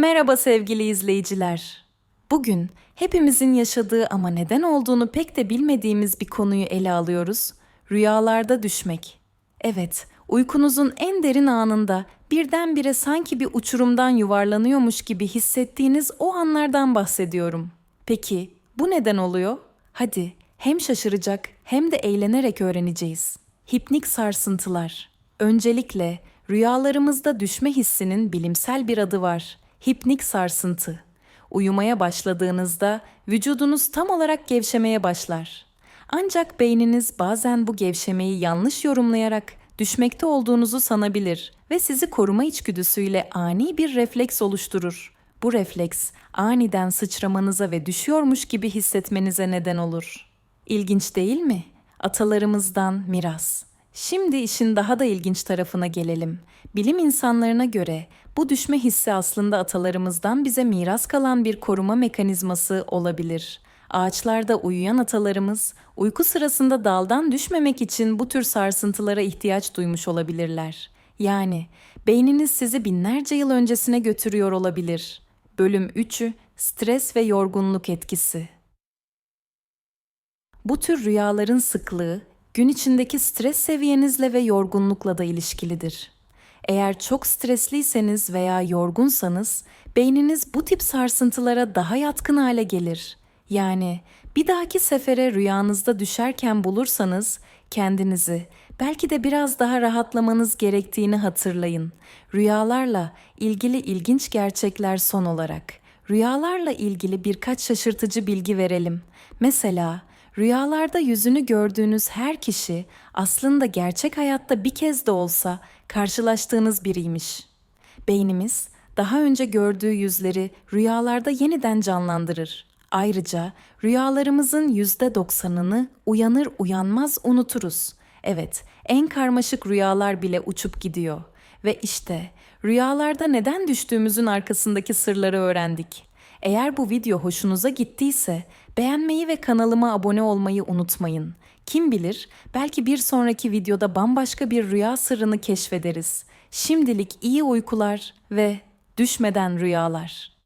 Merhaba sevgili izleyiciler. Bugün hepimizin yaşadığı ama neden olduğunu pek de bilmediğimiz bir konuyu ele alıyoruz. Rüyalarda düşmek. Evet, uykunuzun en derin anında birdenbire sanki bir uçurumdan yuvarlanıyormuş gibi hissettiğiniz o anlardan bahsediyorum. Peki bu neden oluyor? Hadi hem şaşıracak hem de eğlenerek öğreneceğiz. Hipnik sarsıntılar. Öncelikle rüyalarımızda düşme hissinin bilimsel bir adı var. Hipnik sarsıntı. Uyumaya başladığınızda vücudunuz tam olarak gevşemeye başlar. Ancak beyniniz bazen bu gevşemeyi yanlış yorumlayarak düşmekte olduğunuzu sanabilir ve sizi koruma içgüdüsüyle ani bir refleks oluşturur. Bu refleks aniden sıçramanıza ve düşüyormuş gibi hissetmenize neden olur. İlginç değil mi? Atalarımızdan miras. Şimdi işin daha da ilginç tarafına gelelim. Bilim insanlarına göre bu düşme hissi aslında atalarımızdan bize miras kalan bir koruma mekanizması olabilir. Ağaçlarda uyuyan atalarımız uyku sırasında daldan düşmemek için bu tür sarsıntılara ihtiyaç duymuş olabilirler. Yani beyniniz sizi binlerce yıl öncesine götürüyor olabilir. Bölüm 3'ü Stres ve yorgunluk etkisi. Bu tür rüyaların sıklığı gün içindeki stres seviyenizle ve yorgunlukla da ilişkilidir. Eğer çok stresliyseniz veya yorgunsanız beyniniz bu tip sarsıntılara daha yatkın hale gelir. Yani bir dahaki sefere rüyanızda düşerken bulursanız kendinizi belki de biraz daha rahatlamanız gerektiğini hatırlayın. Rüyalarla ilgili ilginç gerçekler son olarak. Rüyalarla ilgili birkaç şaşırtıcı bilgi verelim. Mesela Rüyalarda yüzünü gördüğünüz her kişi aslında gerçek hayatta bir kez de olsa karşılaştığınız biriymiş. Beynimiz daha önce gördüğü yüzleri rüyalarda yeniden canlandırır. Ayrıca rüyalarımızın yüzde doksanını uyanır uyanmaz unuturuz. Evet, en karmaşık rüyalar bile uçup gidiyor. Ve işte rüyalarda neden düştüğümüzün arkasındaki sırları öğrendik. Eğer bu video hoşunuza gittiyse beğenmeyi ve kanalıma abone olmayı unutmayın. Kim bilir belki bir sonraki videoda bambaşka bir rüya sırrını keşfederiz. Şimdilik iyi uykular ve düşmeden rüyalar.